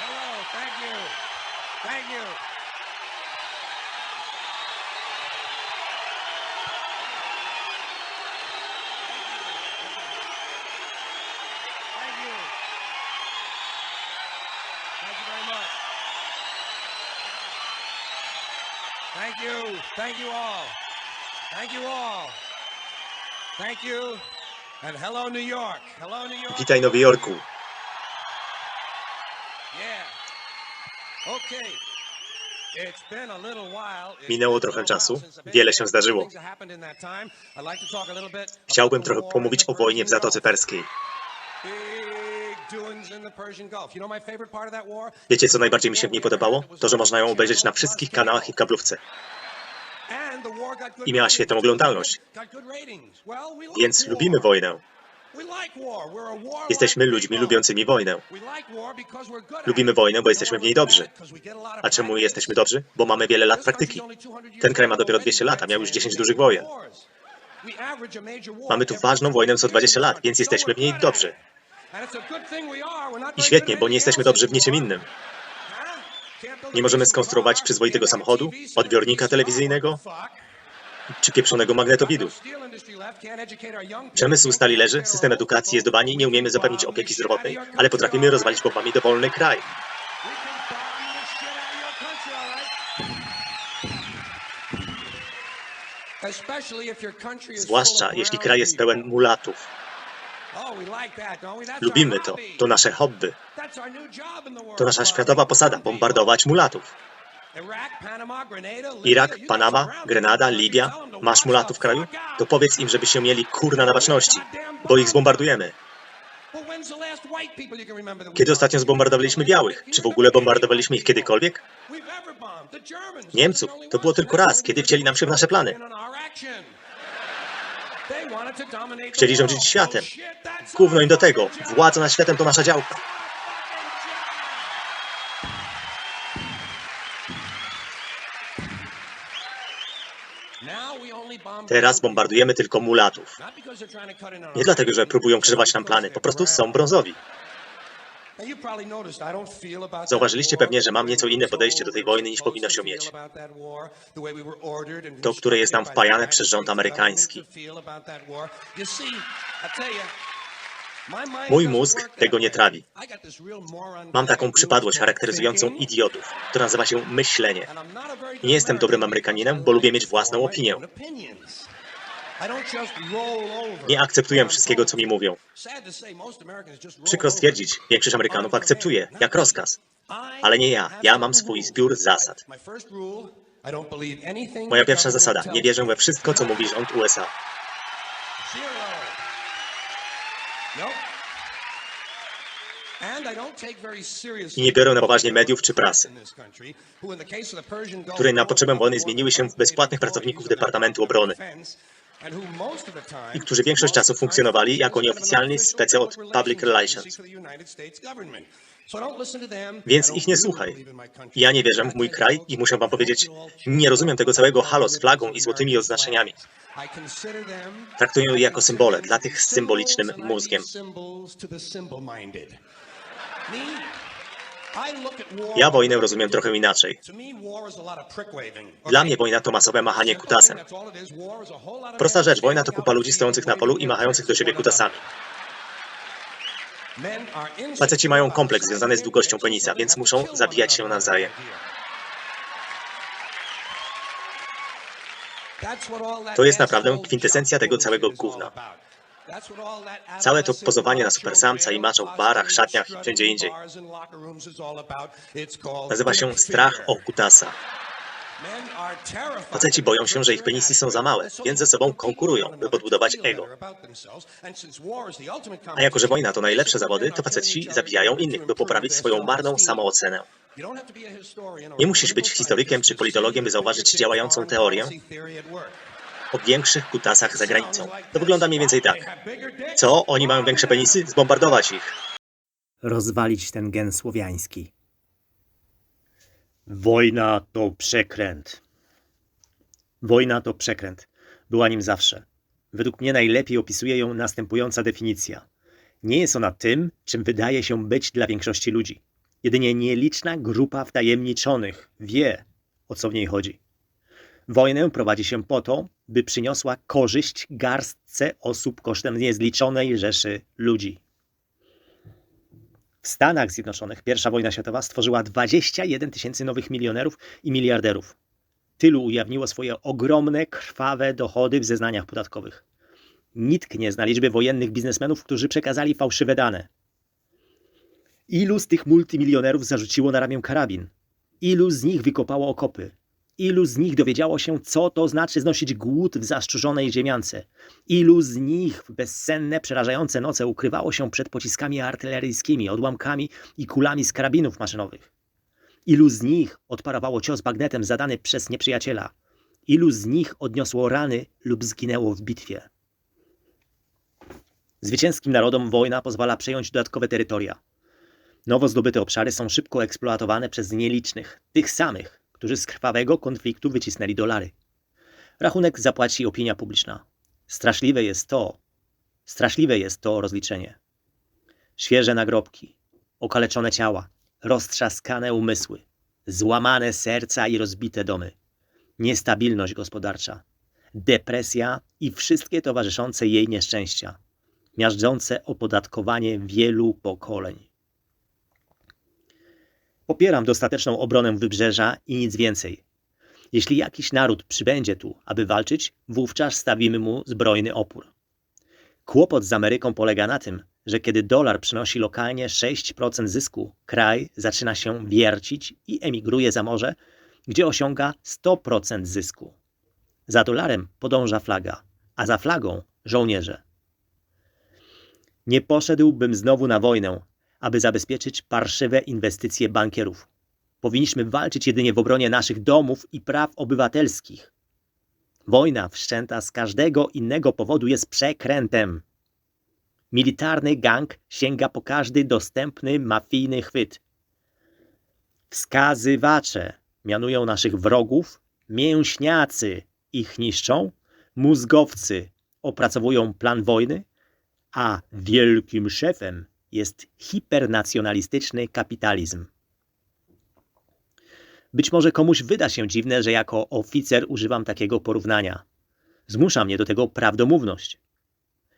Hello, thank you. Thank you. Thank you. Thank you very much. Thank you. Thank you all. Thank you all. Thank you. And hello, New York. Hello, New York. Witaj Nowy Jorku. Minęło trochę czasu. Wiele się zdarzyło. Chciałbym trochę pomówić o wojnie w Zatoce. Perskiej. Wiecie, co najbardziej mi się w niej podobało? To, że można ją obejrzeć na wszystkich kanałach i w kablówce. I miała świetną oglądalność. Więc lubimy wojnę. Jesteśmy ludźmi lubiącymi wojnę. Lubimy wojnę, bo jesteśmy w niej dobrzy. a czemu jesteśmy dobrzy? Bo mamy wiele lat praktyki. Ten kraj ma dopiero 200 lat, a miał już 10 dużych wojen. Mamy tu ważną wojnę co 20 lat, więc jesteśmy w niej dobrzy. I świetnie, bo nie jesteśmy dobrzy w niczym innym. Nie możemy skonstruować przyzwoitego samochodu, odbiornika telewizyjnego czy pieprzonego magnetowidu. Przemysł stali leży, system edukacji jest do bani, nie umiemy zapewnić opieki zdrowotnej, ale potrafimy rozwalić bombami dowolny kraj. Zwłaszcza jeśli kraj jest pełen mulatów. Lubimy to, to nasze hobby, to nasza światowa posada bombardować mulatów. Irak, Panama, Grenada, Libia. Masz mulatów w kraju? To powiedz im, żeby się mieli kurna na baczności, bo ich zbombardujemy. Kiedy ostatnio zbombardowaliśmy białych? Czy w ogóle bombardowaliśmy ich kiedykolwiek? Niemców. To było tylko raz, kiedy wcięli nam się w nasze plany. Chcieli rządzić światem. Gówno im do tego. Władza nad światem to nasza działka. Teraz bombardujemy tylko mulatów. Nie dlatego, że próbują krzyżować nam plany, po prostu są brązowi. Zauważyliście pewnie, że mam nieco inne podejście do tej wojny niż powinno się mieć. To, które jest nam wpajane przez rząd amerykański. Mój mózg tego nie trawi. Mam taką przypadłość charakteryzującą idiotów, która nazywa się myślenie. Nie jestem dobrym Amerykaninem, bo lubię mieć własną opinię. Nie akceptuję wszystkiego, co mi mówią. Przykro stwierdzić, większość Amerykanów akceptuje, jak rozkaz. Ale nie ja. Ja mam swój zbiór zasad. Moja pierwsza zasada. Nie wierzę we wszystko, co mówi rząd USA. I nie biorę na poważnie mediów czy prasy, które na potrzebę wojny zmieniły się w bezpłatnych pracowników Departamentu Obrony. I którzy większość czasu funkcjonowali jako nieoficjalni specjal od Public Relations. Więc ich nie słuchaj. Ja nie wierzę w mój kraj i muszę wam powiedzieć, nie rozumiem tego całego halo z flagą i złotymi oznaczeniami. Traktuję je jako symbole dla tych z symbolicznym mózgiem. Ja wojnę rozumiem trochę inaczej. Dla mnie wojna to masowe machanie kutasem. Prosta rzecz, wojna to kupa ludzi stojących na polu i machających do siebie kutasami. Faceci mają kompleks związany z długością penisa, więc muszą zabijać się nawzajem. To jest naprawdę kwintesencja tego całego gówna. Całe to pozowanie na supersamca i maczą w barach, szatniach i wszędzie indziej. Nazywa się strach o kutasa. Faceci boją się, że ich penisy są za małe, więc ze sobą konkurują, by podbudować ego. A jako, że wojna to najlepsze zawody, to faceci zabijają innych, by poprawić swoją marną samoocenę. Nie musisz być historykiem czy politologiem, by zauważyć działającą teorię o większych kutasach za granicą. To wygląda mniej więcej tak. Co? Oni mają większe penisy? Zbombardować ich. rozwalić ten gen słowiański. Wojna to przekręt. Wojna to przekręt. Była nim zawsze. Według mnie najlepiej opisuje ją następująca definicja. Nie jest ona tym, czym wydaje się być dla większości ludzi. Jedynie nieliczna grupa wtajemniczonych wie, o co w niej chodzi. Wojnę prowadzi się po to, by przyniosła korzyść garstce osób kosztem niezliczonej rzeszy ludzi. W Stanach Zjednoczonych I wojna światowa stworzyła 21 tysięcy nowych milionerów i miliarderów. Tylu ujawniło swoje ogromne, krwawe dochody w zeznaniach podatkowych. Nikt nie zna liczby wojennych biznesmenów, którzy przekazali fałszywe dane. Ilu z tych multimilionerów zarzuciło na ramię karabin? Ilu z nich wykopało okopy? Ilu z nich dowiedziało się, co to znaczy znosić głód w zaszczurzonej ziemiance? Ilu z nich w bezsenne, przerażające noce ukrywało się przed pociskami artyleryjskimi, odłamkami i kulami z karabinów maszynowych? Ilu z nich odparowało cios bagnetem zadany przez nieprzyjaciela? Ilu z nich odniosło rany lub zginęło w bitwie? Zwycięskim narodom wojna pozwala przejąć dodatkowe terytoria. Nowo zdobyte obszary są szybko eksploatowane przez nielicznych, tych samych, którzy z krwawego konfliktu wycisnęli dolary. Rachunek zapłaci opinia publiczna. Straszliwe jest to, straszliwe jest to rozliczenie. Świeże nagrobki, okaleczone ciała, roztrzaskane umysły, złamane serca i rozbite domy, niestabilność gospodarcza, depresja i wszystkie towarzyszące jej nieszczęścia, miażdżące opodatkowanie wielu pokoleń. Popieram dostateczną obronę wybrzeża i nic więcej. Jeśli jakiś naród przybędzie tu, aby walczyć, wówczas stawimy mu zbrojny opór. Kłopot z Ameryką polega na tym, że kiedy dolar przynosi lokalnie 6% zysku, kraj zaczyna się wiercić i emigruje za morze, gdzie osiąga 100% zysku. Za dolarem podąża flaga, a za flagą żołnierze. Nie poszedłbym znowu na wojnę, aby zabezpieczyć parszywe inwestycje bankierów. Powinniśmy walczyć jedynie w obronie naszych domów i praw obywatelskich. Wojna wszczęta z każdego innego powodu jest przekrętem. Militarny gang sięga po każdy dostępny mafijny chwyt. Wskazywacze mianują naszych wrogów, mięśniacy ich niszczą, mózgowcy opracowują plan wojny, a wielkim szefem jest hipernacjonalistyczny kapitalizm. Być może komuś wyda się dziwne, że jako oficer używam takiego porównania. Zmusza mnie do tego prawdomówność.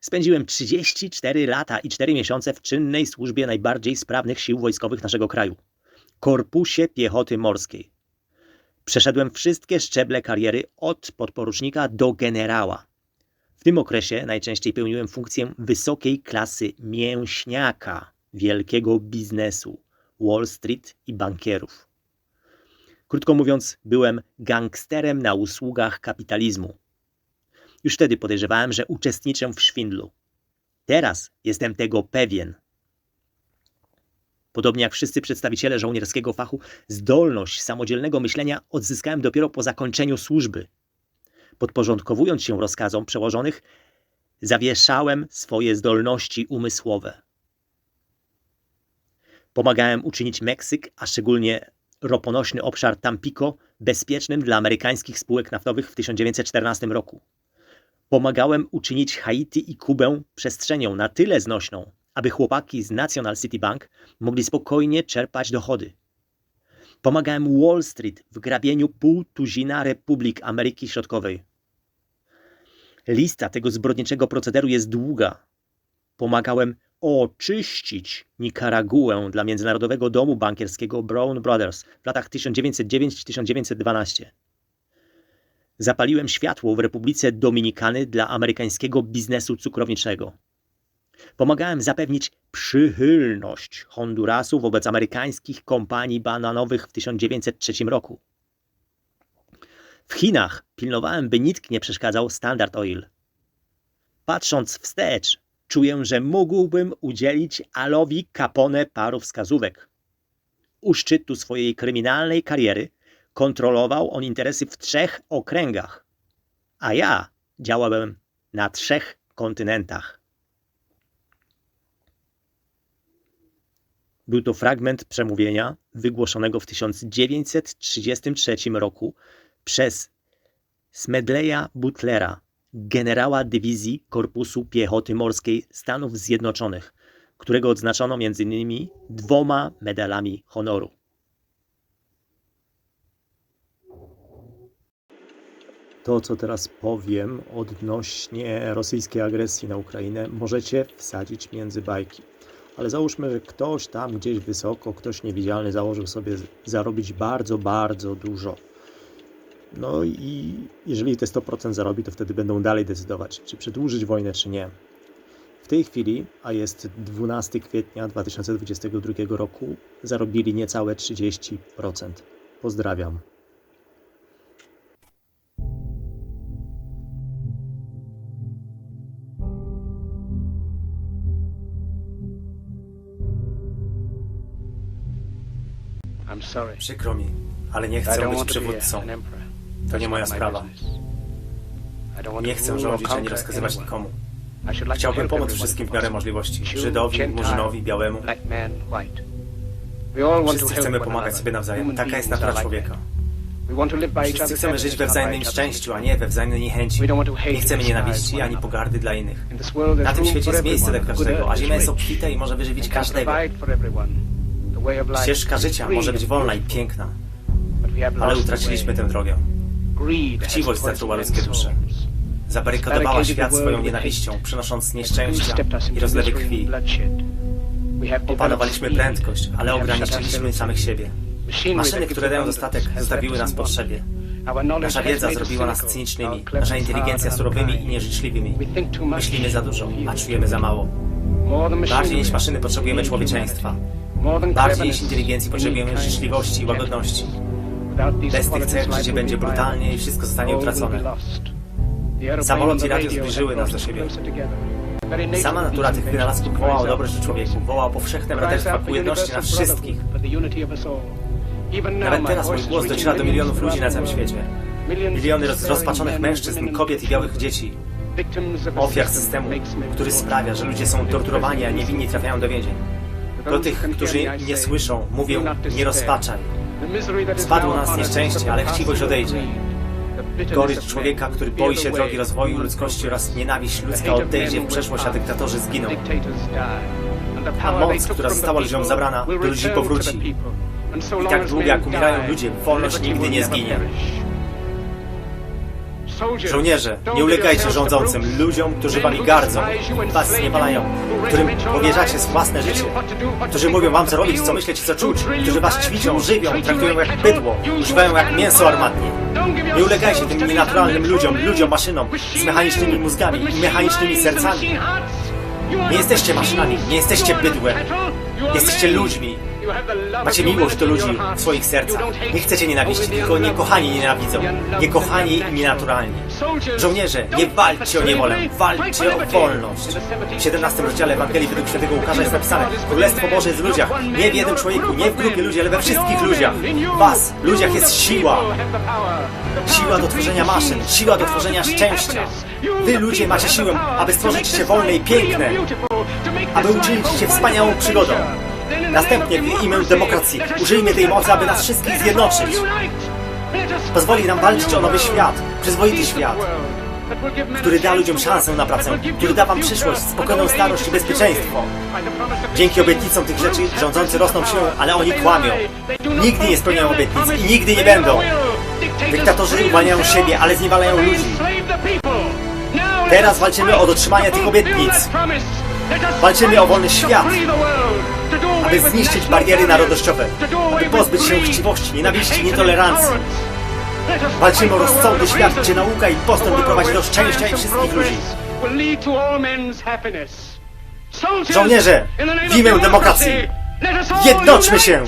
Spędziłem 34 lata i 4 miesiące w czynnej służbie najbardziej sprawnych sił wojskowych naszego kraju Korpusie Piechoty Morskiej. Przeszedłem wszystkie szczeble kariery od podporucznika do generała. Tym okresie najczęściej pełniłem funkcję wysokiej klasy mięśniaka wielkiego biznesu, Wall Street i bankierów. Krótko mówiąc, byłem gangsterem na usługach kapitalizmu. Już wtedy podejrzewałem, że uczestniczę w szwindlu. Teraz jestem tego pewien. Podobnie jak wszyscy przedstawiciele żołnierskiego fachu, zdolność samodzielnego myślenia odzyskałem dopiero po zakończeniu służby. Podporządkowując się rozkazom przełożonych, zawieszałem swoje zdolności umysłowe. Pomagałem uczynić Meksyk, a szczególnie roponośny obszar Tampico, bezpiecznym dla amerykańskich spółek naftowych w 1914 roku. Pomagałem uczynić Haiti i Kubę przestrzenią na tyle znośną, aby chłopaki z National City Bank mogli spokojnie czerpać dochody. Pomagałem Wall Street w grabieniu pół tuzina republik Ameryki Środkowej. Lista tego zbrodniczego procederu jest długa. Pomagałem oczyścić Nikaraguę dla Międzynarodowego Domu Bankierskiego Brown Brothers w latach 1909-1912. Zapaliłem światło w Republice Dominikany dla amerykańskiego biznesu cukrowniczego. Pomagałem zapewnić przychylność Hondurasu wobec amerykańskich kompanii bananowych w 1903 roku. W Chinach pilnowałem, by nikt nie przeszkadzał Standard Oil. Patrząc wstecz, czuję, że mógłbym udzielić Alowi Capone paru wskazówek. U szczytu swojej kryminalnej kariery kontrolował on interesy w trzech okręgach, a ja działałem na trzech kontynentach. Był to fragment przemówienia wygłoszonego w 1933 roku przez Smedleya Butlera, generała dywizji Korpusu Piechoty Morskiej Stanów Zjednoczonych, którego odznaczono m.in. dwoma medalami honoru. To, co teraz powiem odnośnie rosyjskiej agresji na Ukrainę, możecie wsadzić między bajki. Ale załóżmy, że ktoś tam gdzieś wysoko, ktoś niewidzialny założył sobie zarobić bardzo, bardzo dużo. No i jeżeli te 100% zarobi, to wtedy będą dalej decydować, czy przedłużyć wojnę, czy nie. W tej chwili, a jest 12 kwietnia 2022 roku, zarobili niecałe 30%. Pozdrawiam. Przykro mi, ale nie chcę być przywódcą. To nie moja sprawa. Nie chcę rządzić ani rozkazywać nikomu. Chciałbym pomóc wszystkim w miarę możliwości. Żydowi, Murzynowi, Białemu. Wszyscy chcemy pomagać sobie nawzajem. Taka jest natura człowieka. Wszyscy chcemy żyć we wzajemnym szczęściu, a nie we wzajemnej niechęci. Nie chcemy nienawiści ani pogardy dla innych. Na tym świecie jest miejsce dla każdego, a ziemia jest obfita i może wyżywić każdego. Ścieżka życia może być wolna i piękna, ale utraciliśmy tę drogę. Chciwość zatruła ludzkie dusze. Zabarykadowała świat swoją nienawiścią, przynosząc nieszczęścia i rozlewy krwi. Opanowaliśmy prędkość, ale ograniczyliśmy samych siebie. Maszyny, które dają dostatek, zostawiły nas w potrzebie. Nasza wiedza zrobiła nas cynicznymi, nasza inteligencja surowymi i nieżyczliwymi. Myślimy za dużo, a czujemy za mało. Bardziej niż maszyny potrzebujemy człowieczeństwa. Bardziej niż inteligencji potrzebujemy życzliwości i łagodności. Bez tych cech życie będzie brutalnie i wszystko zostanie utracone. Samolot i radio zbliżyły nas do siebie. Sama natura tych wynalazków wołała o cries dobro out przy człowieku, wołała o powszechne braterstwo ku jedności nas wszystkich. Nawet teraz mój głos dociera do milionów ludzi na całym świecie. Miliony roz- rozpaczonych mężczyzn, kobiet i białych dzieci. Ofiar system systemu, który sprawia, że ludzie są torturowani, a niewinni trafiają do więzień. Do tych, którzy nie słyszą, mówię, nie rozpaczaj. Spadło nas nieszczęście, ale chciwość odejdzie. Gorycz człowieka, który boi się drogi rozwoju ludzkości oraz nienawiść ludzka odejdzie w przeszłość, a dyktatorzy zginą. A moc, która została ludziom zabrana, do ludzi powróci. I tak długo jak umierają ludzie, wolność nigdy nie zginie. Żołnierze, nie ulegajcie rządzącym, ludziom, którzy wami gardzą, was zniewalają, którym powierzacie własne życie, którzy mówią wam co robić, co myśleć, co czuć, którzy was ćwiczą, żywią, traktują jak bydło, używają jak mięso armatnie. Nie ulegajcie tym nienaturalnym ludziom, ludziom maszynom, z mechanicznymi mózgami i mechanicznymi sercami. Nie jesteście maszynami, nie jesteście bydłem. Jesteście ludźmi. Macie miłość do ludzi w swoich sercach. Nie chcecie nienawiści, tylko niekochani nienawidzą. Niekochani i nienaturalni. Żołnierze, nie walczcie o niewolę, walczcie o wolność. W 17 rozdziale Ewangelii według świętego Łukasza jest napisane Królestwo Boże jest w ludziach, nie w jednym człowieku, nie w grupie ludzi, ale we wszystkich ludziach. Was, ludziach jest siła. Siła do tworzenia maszyn, siła do tworzenia szczęścia. Wy ludzie macie siłę, aby stworzyć życie wolne i piękne, aby uczynić się wspaniałą przygodą. Następnie w imię demokracji użyjmy tej mocy, aby nas wszystkich zjednoczyć. Pozwoli nam walczyć o nowy świat, przyzwoity świat, który da ludziom szansę na pracę, który da wam przyszłość, spokojną starość i bezpieczeństwo. Dzięki obietnicom tych rzeczy rządzący rosną siłą, ale oni kłamią. Nigdy nie spełniają obietnic i nigdy nie będą. Dyktatorzy uwalniają siebie, ale zniewalają ludzi. Teraz walczymy o dotrzymanie tych obietnic. Walczymy o wolny świat, aby zniszczyć bariery narodowościowe, aby pozbyć się chciwości, nienawiści, nietolerancji. Walczymy o rozsądny świat, gdzie nauka i postęp doprowadzi do szczęścia i wszystkich ludzi. Żołnierze, w imię demokracji, jednoczmy się!